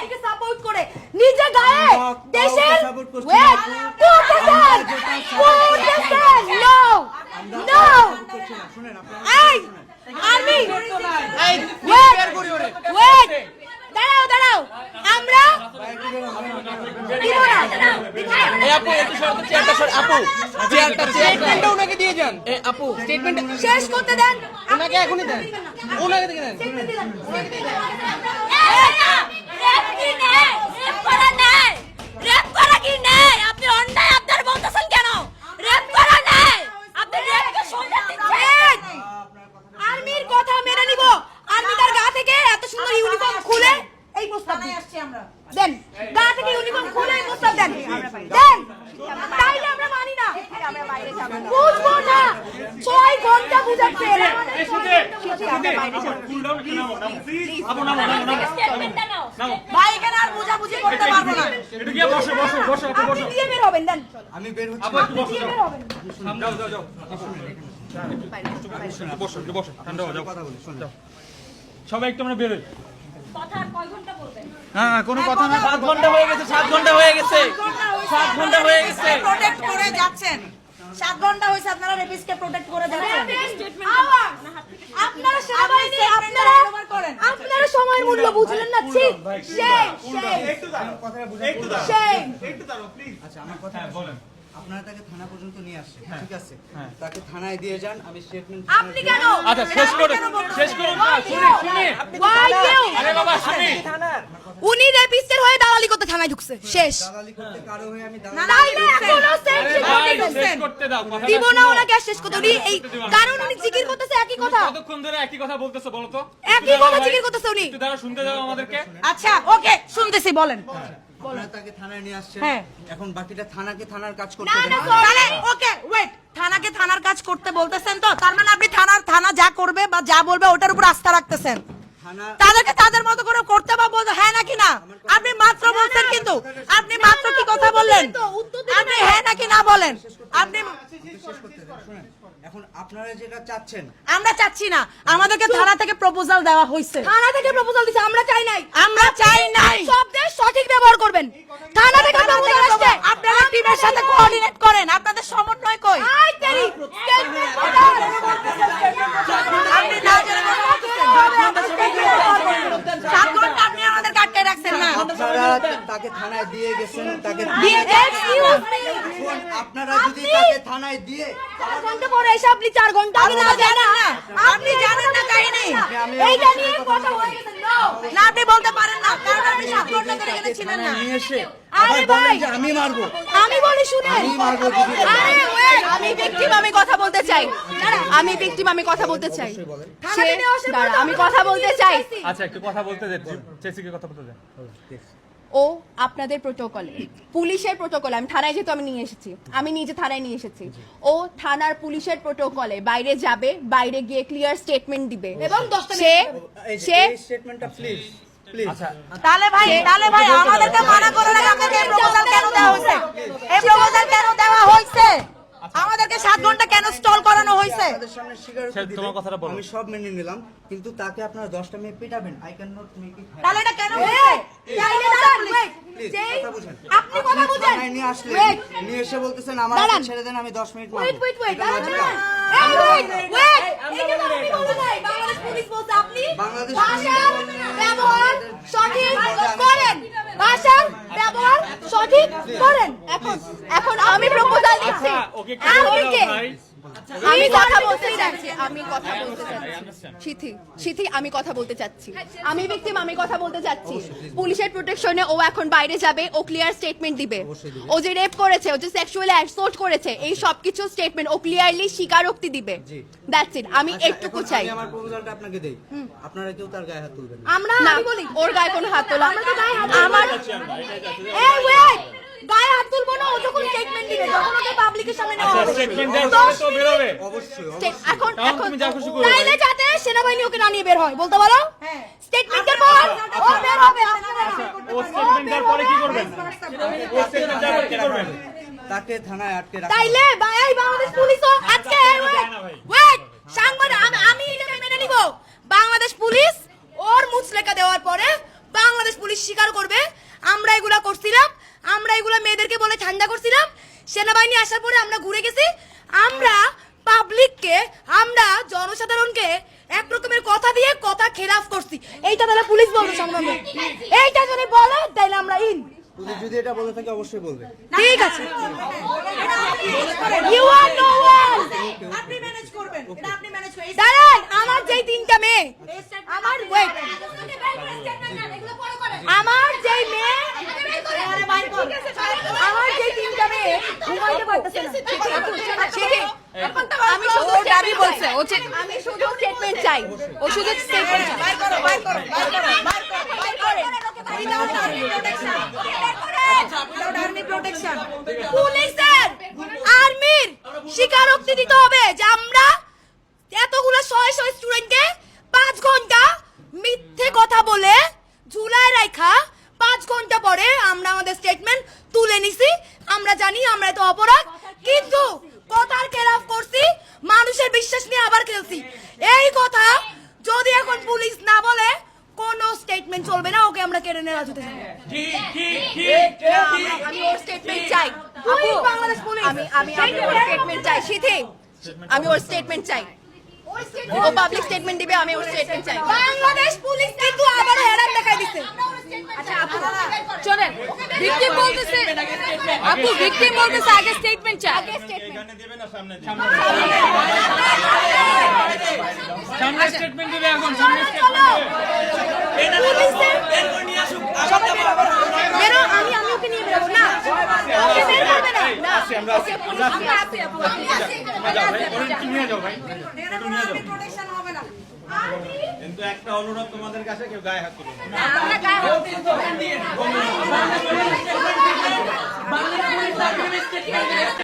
ব্যক্তিকে সাপোর্ট করে। নিজে গায়ে দেশের ওয়েট না। করতেছেন করতেছেন নো। নো। এই ওয়েট ওয়েট দাঁড়াও দাঁড়াও আমরা স্টেটমেন্ট শেষ করতে দেন। ওনাকে এখনই দেন। ওনাকে দিয়ে দেন রেপ কি নেই রেপ করা নেই রেপ করা কি নেই আপনি অন্যায় আপনার বলতেছেন কেন রেপ করা নেই আপনি রেপকে সম্মান দিচ্ছেন আর্মির কথা মেনে নিব আর্মি তার গা থেকে এত সুন্দর ইউনিফর্ম খুলে এই প্রস্তাব দিন। দেন। গা থেকে ইউনিফর্ম খুলে প্রস্তাব দেন। দেন। তাইলে আমরা মানি না। বুঝব না। ছয় ঘণ্টা বুঝাচ্ছে ভাই এখানে আর বুঝাবুঝি করতে পারব না। আপনি দিয়ে বের হবেন দেন। আমি বের হচ্ছি। আপনি দিয়ে বের হবেন। কথা বলি শুনেন। সবাই একটু আমরা বেরোই। কথা আর কয় ঘণ্টা বলবেন? হ্যাঁ কোনো কথা না। সাত ঘণ্টা হয়ে গেছে সাত ঘণ্টা হয়ে গেছে। সাত ঘণ্টা হয়ে গেছে। প্রোটেক্ট করে যাচ্ছেন। সাত ঘণ্টা হয়েছে আপনারা রেপিসকে প্রোটেক্ট করে যাচ্ছেন। আপনারা সেনাবাহিনী আপনারা আপনারা সময় মূল্য বুঝলেন না ঠিক সেই সেই কথাটা বুঝাই সেই আচ্ছা আমার কথা বলেন। আপনারা তাকে থানা পর্যন্ত নিয়ে আসছেন হ্যাঁ। ঠিক আছে? তাকে থানায় দিয়ে যান আমি স্টেটমেন্ট আপনি কেন? আচ্ছা শেষ করুন শেষ করুন না শুনি? আরে বাবা শুনি। উনি রেপিস্টের হয়ে দালালি করতে থানায় ঢুকছে শেষ। দালালি করতে কারও হয়ে আমি দালালি না এখনও করতে ঢুকছেন। দিব না ওনাকে শেষ করতে। উনি এই কারণ উনি জিকির করতেছে একই কথা। কতক্ষণ ধরে একই কথা বলতেছো বলো তো? একই কথা জিকির করতেছে উনি। একটু দ্বারা শুনতে দাও আমাদেরকে। আচ্ছা ওকে শুনতেছি বলেন। তাকে থানায় নিয়ে আসছেন হ্যাঁ। এখন বাকিটা থানাকে থানার কাজ করতে না দেন না তাহলে ওকে ওয়েট থানাকে থানার কাজ করতে বলতেছেন তো তার মানে আপনি থানার থানা যা করবে বা যা বলবে ওটার উপর আস্থা রাখতেছেন তাদেরকে তাদের মতো করে করতে বা বলতে হ্যাঁ নাকি না আপনি মাত্র বলছেন কিন্তু আপনি মাত্র কি কথা বললেন আপনি হ্যাঁ নাকি না বলেন আপনি এখন আপনারা যেটা চাচ্ছেন আমরা চাচ্ছি না। আমাদেরকে থানা থেকে প্রপোজাল দেওয়া হয়েছে। থানা থেকে প্রপোজাল দিছে আমরা চাই নাই। আমরা চাই নাই। শব্দের সঠিক ব্যবহার করবেন। থানা থেকে প্রপোজাল আসছে। আপনারা টিমের সাথে কোঅর্ডিনেট করেন। আপনাদের সমন্বয় কই? আই তেরি স্টেটমেন্ট প্রদান আপনি না জেনে কথা বলতেছেন। সাত ঘণ্টা আপনি আমাদের কাটকে রাখছেন না আপনারা তাকে থানায় দিয়ে গেছেন তাকে এক্সকিউজ মি শুনুন, আপনারা যদি তাকে থানায় দিয়ে ঘণ্টা পরে এসে আপনি চার ঘণ্টা আগে না জানেন না। আপনি জানেন না কাহিনী। এইটা নিয়ে কথা হয়ে গেছে না আপনি বলতে পারেন না। কারণ আপনি সাত ঘণ্টা ধরে এখানে ছিলেন না। নিয়ে এসে আরে ভাই। আমি মারবো। আমি বলি শুনেন। আমি মারবো আরে ওয়েট আমি ভিকটিম আমি কথা বলতে চাই। আমি ভিকটিম আমি কথা বলতে চাই। আমি কথা বলতে চাই। আচ্ছা একটু কথা বলতে দে। চেসিকে কথা বলতে দে। ও আপনাদের প্রোটোকলে। পুলিশের প্রোটোকলে। আমি থানায় যেহেতু আমি নিয়ে এসেছি। আমি নিজে থানায় নিয়ে এসেছি। ও থানার পুলিশের প্রোটোকলে। বাইরে যাবে বাইরে গিয়ে ক্লিয়ার স্টেটমেন্ট দিবে। এবং সে সে স্টেটমেন্টটা প্লিজ প্লিজ আচ্ছা। তাহলে ভাই তাহলে ভাই আমাদেরকে মানা করে আপনাকে প্রপোজাল কেন দেওয়া হয়েছে এই প্রপোজাল কেন দেওয়া হয়েছে আমাদেরকে সাত ঘণ্টা কেন স্টল করানো হয়েছে আপনাদের সামনে স্বীকারোক্তি সে দিলে তোমার কথাটা বলো। আমি সব মেনে নিলাম কিন্তু তাকে আপনারা 10টা মেয়ে পিটাবেন I can not make it তাহলে এটা কেন আপনি কথা বুঝেন নিয়ে আসলে নিয়ে এসে বলতেছেন আমার। ছেড়ে দেন আমি 10 মিনিট সঠিক করেন ভাষার ব্যবহার সঠিক করেন এখন এখন আমি প্রপোজাল দিচ্ছি আচ্ছা আমি কথা বলতে চাচ্ছি আমি কথা বলতে চাচ্ছি। সিথি সিথি আমি কথা বলতে চাচ্ছি। আমি ভিকটিম আমি কথা বলতে চাচ্ছি। পুলিশের প্রোটেকশনে ও এখন বাইরে যাবে ও ক্লিয়ার স্টেটমেন্ট দিবে। ও যে রেপ করেছে ও যে সেক্সুয়ালি অ্যাসল্ট করেছে এই সব কিছু স্টেটমেন্ট ও ক্লিয়ারলি স্বীকারোক্তি দিবে। দ্যাটস ইট আমি আচ্ছা, একটুকু চাই। আমার প্রপোজালটা আপনাকে দেই। আপনারা কেউ তার গায়ে হাত তুলবেন আমরা আমি বলি। ওর গায়ে কোনো হাত তোলা আমরা তো গায়ে হাত আমার এই ওয়েট গায়ে হাত তুলবো না ও যখন স্টেটমেন্ট দিবে যখন ওকে পাবলিকের সামনে নেওয়া আচ্ছা হবে স্টেটমেন্ট তো বের হবে। অবশ্যই এখন এখন তুমি যা খুশি করো তাইলে যাতে সেনাবাহিনী ওকে না নিয়ে বের হয় বলতে পারো? হ্যাঁ। স্টেটমেন্টের পর ও বের হবে আপনারা ও স্টেটমেন্ট দেওয়ার পরে কি করবেন? ও স্টেটমেন্ট দেওয়ার পরে কি করবেন? তাকে থানায় আটকে রাখা তাইলে বাই বাংলাদেশ পুলিশও আজকে যায় না ভাই। ওয়েট সাংবাদিক আমি আমি এটা মেনে নিব বাংলাদেশ পুলিশ ওর মুচলেকা দেওয়ার পরে বাংলাদেশ পুলিশ স্বীকার করবে আমরা এগুলা করছিলাম আমরা এগুলা মেয়েদেরকে বলে ঠান্ডা করছিলাম সেনাবাহিনী আসার পরে আমরা ঘুরে গেছি আমরা পাবলিককে আমরা জনসাধারণকে এক রকমের কথা দিয়ে কথা খেলাফ করছি। এইটা তাহলে পুলিশ বলবে সংগ্রামে এইটা যদি বলে তাহলে আমরা ইন যদি এটা বলে থাকে অবশ্যই বলবে। ঠিক আছে। ইউ আর নো ওয়ান আপনি ম্যানেজ করবেন এটা আপনি ম্যানেজ করে দাঁড়ান আমার যেই তিনটা মেয়ে আমার ওয়েট আমার যেই মেয়ে আমার যেই তিনটা মেয়ে ঘুমাইতে পারতেছে না আমি শুধু দাবি বলছে ও আমি শুধু স্টেটমেন্ট চাই। ও শুধু স্টেটমেন্ট চাই। বাইর করো বাইর করো বাইর করো বাইর করো বাইর করো। Without army protection without army protection পুলিশের আর্মির স্বীকারোক্তি দিতে হবে যে আমরা এতগুলো শয়ে শয়ে স্টুডেন্টকে পাঁচ ঘণ্টা মিথ্যে কথা বলে ঝুলায় রাখা পাঁচ ঘণ্টা পরে আমরা আমাদের স্টেটমেন্ট তুলে নিছি আমরা জানি আমরা এত অপরাধ কিন্তু কথার খেলাফ করছি মানুষের বিশ্বাস নিয়ে আবার খেলছি এই কথা যদি এখন পুলিশ না বলে কোনো স্টেটমেন্ট চলবে না ওকে আমরা কেড়ে নেওয়া যেতে আমি ওর স্টেটমেন্ট চাই। আপু, বাংলাদেশ পুলিশ। আমি আমি আমি ওর স্টেটমেন্ট চাই। সিথি আমি ওর স্টেটমেন্ট চাই। ও পাবলিক স্টেটমেন্ট দিবে আমি ওর স্টেটমেন্ট চাই। বাংলাদেশ পুলিশ কিন্তু আবার হেরান দেখাই দিচ্ছে আচ্ছা আপু চলেন। ভিকটিম বলতেছে আপু ভিকটিম বলতেছে আগে স্টেটমেন্ট চাই। আগে স্টেটমেন্ট এখানে না সামনে স্টেটমেন্ট দিবে এখন সামনে স্টেটমেন্ট বেরো আমি আমি ওকে নিয়ে বেরোবো না ওকে বের করবে আছি আমরা আছি আমরা আছি আমরা আছি আমরা আছি। নিয়ে যাও ভাই। কোনো আর্মি প্রোটেকশন হবে না। কিন্তু একটা অনুরোধ তোমাদের কাছে কেউ গায়ে হাত তুলো না। আমরা গায়ে হাত।